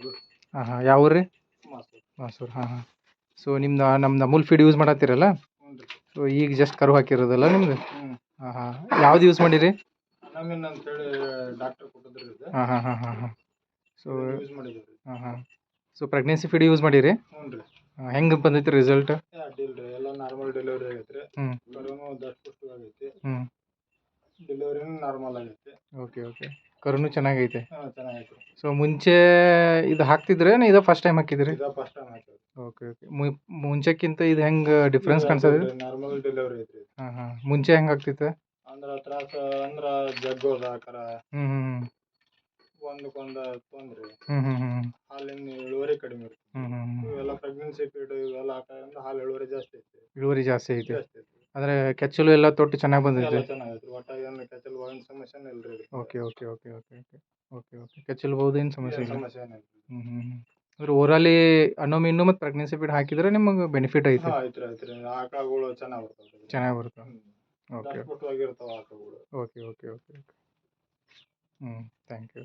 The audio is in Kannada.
ಅದು ಹಾಂ ಹಾಂ. ಯಾವ ಊರು ರೀ? ಮಾಸು ಮಾಸೂರು ಹಾಂ ಹಾಂ. ಸೊ ನಿಮ್ದು ನಮ್ದು ಅಮೂಲ್ ಫೀಡ್ ಯೂಸ್ ಮಾಡತ್ತೀರಲ್ಲ ಹ್ಞೂ ರೀ. ಸೊ ಈಗ ಜಸ್ಟ್ ಕರು ಹಾಕಿರೋದಲ್ಲ ನಿಮ್ದು? ಹ್ಞೂ. ಹಾಂ ಹಾಂ. ಯಾವ್ದು ಯೂಸ್ ಮಾಡಿರಿ? ನಮ್ಮಿನ್ ಅಂತೇಳಿ ಡಾಕ್ಟರ್ ಕೊಟ್ಟಿದ್ರಿ ಇದು. ಹಾಂ ಹಾಂ ಹಾಂ ಹಾಂ ಹಾಂ. ಸೊ ಯೂಸ್ ಮಾಡಿದ್ದೀವಿ ರೀ. ಹಾಂ ಹಾಂ. ಸೊ ಪ್ರೆಗ್ನೆನ್ಸಿ ಫೀಡ್ ಯೂಸ್ ಮಾಡಿರಿ? ಹ್ಞೂ ರೀ. ಹೆಂಗೆ ಬಂದೈತಿ ರಿಸಲ್ಟ್ ಅಡ್ಡಿಲ್ಲ ರೀ. ಎಲ್ಲ ನಾರ್ಮಲ್ ಡೆಲಿವರಿ ಆಗೈತೆ ರೀ ದಷ್ಟು ಪುಷ್ಟು ಆಗೈತಿ ಹ್ಞೂ ಡೆಲಿವರಿನೂ ನಾರ್ಮಲ್ ಆಗೈತಿ. Okay okay. ಕರುನು ಚೆನ್ನಾಗೈತೆ. ಹಾಂ ಚೆನ್ನಾಗೈತೆ. ಸೊ ಮುಂಚೆ ಇದು ಹಾಕ್ತಿದ್ರೆ ಇದು ಫಸ್ಟ್ ಟೈಮ್ ಹಾಕಿದ್ರಿ ಇದು ಫಸ್ಟ್ ಟೈಮ್ ಆಯ್ತು ಓಕೆ ಓಕೆ ಮುಂಚೆಕ್ಕಿಂತ ಇದು ಹೆಂಗೆ ಡಿಫ್ರೆನ್ಸ್ ಕಾಣಿಸ್ತದೆ ನಾರ್ಮಲ್ ಡೆಲಿವರಿ ಐತ್ರಿ ಹಾಂ ಹಾಂ. ಮುಂಚೆ ಹೆಂಗೆ ಆಗ್ತಿತ್ತು? ಅಂದ್ರ ತ್ರಾಸ ಅಂದ್ರ ಜಗ್ಗೋದ ಕರ ಹ್ಞೂ ಹ್ಞೂ ಒಂದಕ್ಕೊಂದು ತೊಂದ್ರೆ. ಹ್ಞೂ ಹ್ಞೂ ಹಾಲಿನ ಇಳುವರಿ ಕಡಿಮೆ ಇರುತ್ತೆ ಹ್ಞೂ ಇವೆಲ್ಲ ಪ್ರೆಗ್ನೆನ್ಸಿ ಪೀರಿಯಡ್ ಇವೆಲ್ಲ ಆಕಾರದಿಂದ ಹಾಲು ಇಳುವರಿ ಜಾಸ್ತಿ ಐತಿ. ಇಳುವರಿ ಜಾಸ್ತಿ ಐತೆ. ಜಾಸ್ತಿ ಐತಿ. ಅಂದರೆ ಕೆಚ್ಚಲು ಎಲ್ಲ ತೊಟ್ಟು ಚೆನ್ನಾಗಿ ಬಂದೈತೆ. ಚೆನ್ನಾಗಿ ಚೆನ್ನಾಗೈತಿ. ಒಟ್ಟ ಏನು ಕೆಚ್ಚಲ್ ಒಳಗಿನ ಸಮಸ್ಯೆನೇ ಇಲ್ರಿ ಇದು. Okay okay okay okay okay okay okay ಕೆಚ್ಚಲ್ಬಹುದು ಏನು ಸಮಸ್ಯೆ ಇಲ್ಲ ಸಮಸ್ಯೆ ಏನಿಲ್ಲ ಹ್ಞೂ ಹ್ಞೂ ಅಂದ್ರೆ ಓವರಾಲಿ ಅನ್ನೋ ಮೀನು ಮತ್ತು ಪ್ರೆಗ್ನೆನ್ಸಿ ಫೀಡ್ ಹಾಕಿದ್ರೆ ನಿಮಗೆ ಬೆನಿಫಿಟ್ ಐತೆ ಹಾ ಐತ್ರಿ ಐತ್ರಿ ಆಕಳಗಳು ಚೆನ್ನಾಗಿ ಬರ್ತಾವ್ರಿ ಚೆನ್ನಾಗಿ ಬರುತ್ತೆ. ಓಕೆ ಆಕಳಗಳು ಓಕೆ ಓಕೆ ಓಕೆ ಓಕೆ ಹ್ಞೂ ಥ್ಯಾಂಕ್ ಯು